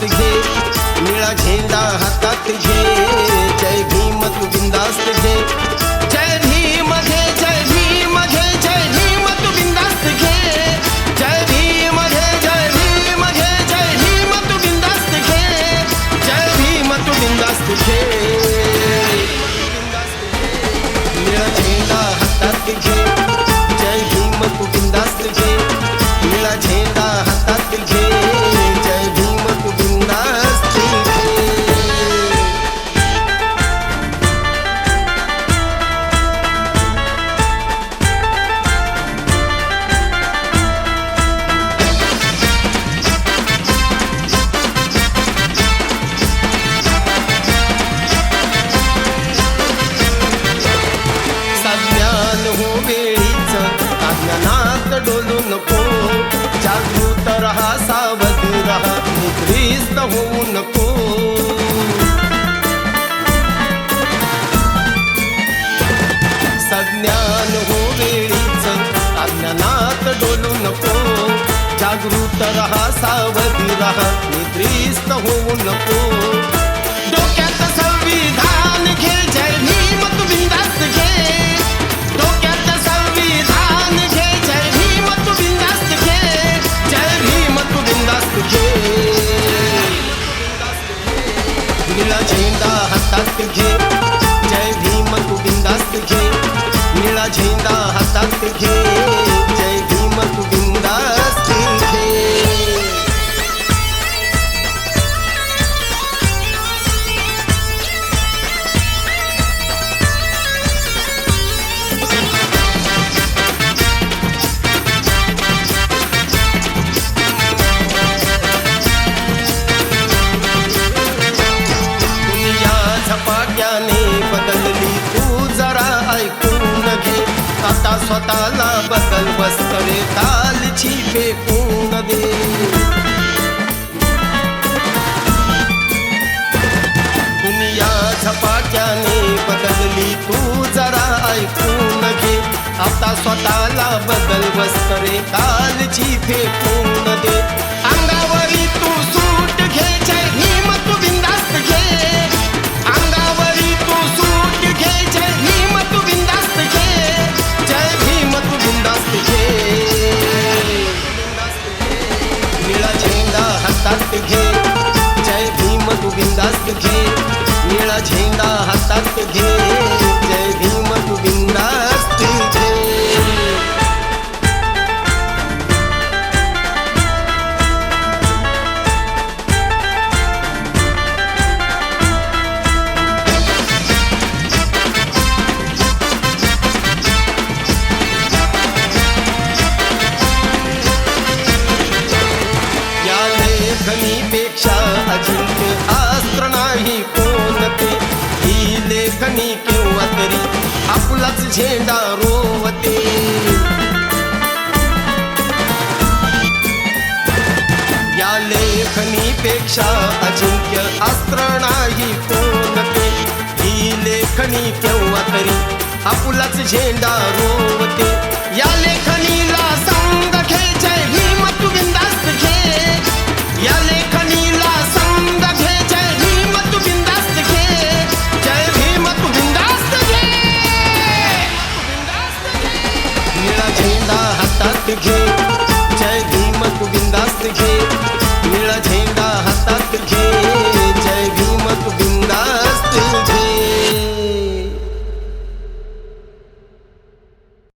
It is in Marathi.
बिंदास्त घे. निळा झेंडा हातात घे. जय भीम तू बिंदास्त घे. जय भीम घे जय भीम घे जय भीम तू बिंदास्त घे. जय भीम घे जय भीम घे जय भीम तू बिंदास्त घे. जय भीम तू बिंदास्त घे. अज्ञानात डोलू नको. जागृत रहा सावध रहा निद्रिस्त होऊ नको. सज्ञान हो वेळीच अज्ञानात डोलू नको. जागृत रहा सावध रहा निद्रिस्त होऊ नको. स्वतः स्वतःला बदल बसतरे कालची फेकून दे दुनिया झपाट्याने बदलली तू जरा ऐकून घे. आता स्वतःला बदल बसतरे कालची कोणते ही लेखनी केव्हा तरी आपलाच झेंडा रोवते. या लेखनीपेक्षा अजिंक्य अस्त्र नाही कोणते. ही लेखनी केव्हा तरी आपलाच झेंडा रोवते. या लेख घे. जय भीम तू घे.